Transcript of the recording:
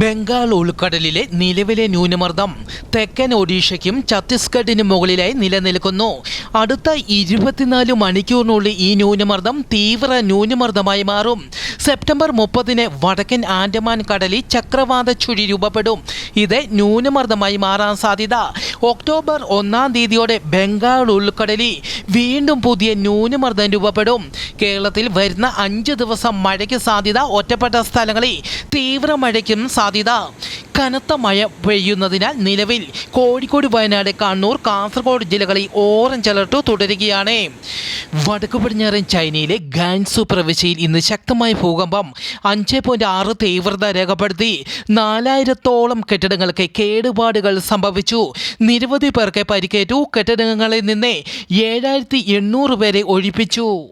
ബംഗാൾ ഉൾക്കടലിലെ നിലവിലെ ന്യൂനമർദ്ദം. തെക്കൻ ഒഡീഷയ്ക്കും ഛത്തീസ്ഗഡിനും മുകളിലായി നിലനിൽക്കുന്നു. അടുത്ത ഇരുപത്തിനാല് മണിക്കൂറിനുള്ളിൽ ഈ ന്യൂനമർദ്ദം തീവ്ര ന്യൂനമർദ്ദമായി മാറും. സെപ്റ്റംബർ മുപ്പതിന് വടക്കൻ ആൻഡമാൻ കടലിൽ ചക്രവാത ചുഴി രൂപപ്പെടും. ഇത് ന്യൂനമർദ്ദമായി മാറാൻ സാധ്യത. ഒക്ടോബർ ഒന്നാം തീയതിയോടെ ബംഗാൾ ഉൾക്കടലിൽ വീണ്ടും പുതിയ ന്യൂനമർദ്ദം രൂപപ്പെടും. കേരളത്തിൽ വരുന്ന അഞ്ച് ദിവസം മഴയ്ക്ക് സാധ്യത. ഒറ്റപ്പെട്ട സ്ഥലങ്ങളിൽ തീവ്ര മഴയ്ക്കും സാധ്യത. കനത്ത മഴ പെയ്യുന്നതിനാൽ നിലവിൽ കോഴിക്കോട് വയനാട് കണ്ണൂർ കാസർഗോഡ് ജില്ലകളിൽ ഓറഞ്ച് അലർട്ട് തുടരുകയാണ്. വടക്കു പടിഞ്ഞാറൻ ചൈനയിലെ ഗാൻസു പ്രവിശ്യയിൽ ഇന്ന് ശക്തമായ ഭൂകമ്പം അഞ്ച് പോയിന്റ് ആറ് തീവ്രത രേഖപ്പെടുത്തി. നാലായിരത്തോളം കെട്ടിടങ്ങൾക്ക് കേടുപാടുകൾ സംഭവിച്ചു. നിരവധി പേർക്ക് പരിക്കേറ്റു. കെട്ടിടങ്ങളിൽ നിന്ന് ഏഴായിരത്തി എണ്ണൂറ് പേരെ ഒഴിപ്പിച്ചു.